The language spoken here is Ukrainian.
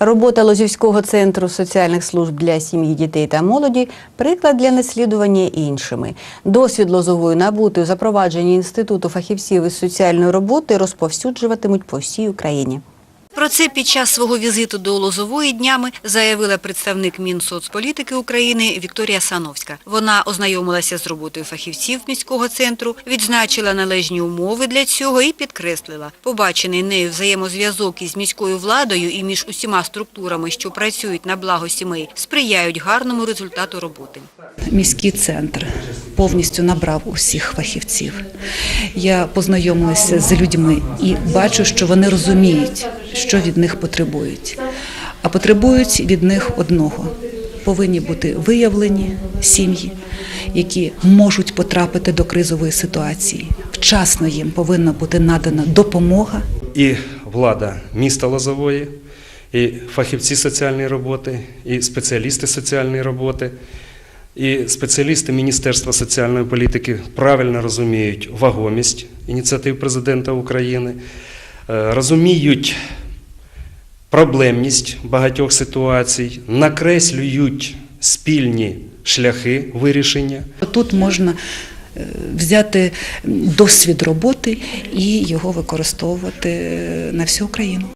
Робота Лозівського центру соціальних служб для сім'ї, дітей та молоді приклад для наслідування іншими. Досвід Лозової набути у запровадженні інституту фахівців із соціальної роботи розповсюджуватимуть по всій Україні. Про це під час свого візиту до Лозової днями заявила представник Мінсоцполітики України Вікторія Сановська. Вона ознайомилася з роботою фахівців міського центру, відзначила належні умови для цього і підкреслила, побачений нею взаємозв'язок із міською владою і між усіма структурами, що працюють на благо сімей, сприяють гарному результату роботи. Міський центр повністю набрав усіх фахівців. Я познайомилася з людьми і бачу, що вони розуміють, що від них потребують. А потребують від них одного. Повинні бути виявлені сім'ї, які можуть потрапити до кризової ситуації. Вчасно їм повинна бути надана допомога. і влада міста Лозової, і фахівці соціальної роботи, і спеціалісти соціальної роботи, і спеціалісти Міністерства соціальної політики правильно розуміють вагомість ініціатив президента України, е, розуміють проблемність багатьох ситуацій, накреслюють спільні шляхи вирішення. Тут можна е, взяти досвід роботи і його використовувати на всю Україну.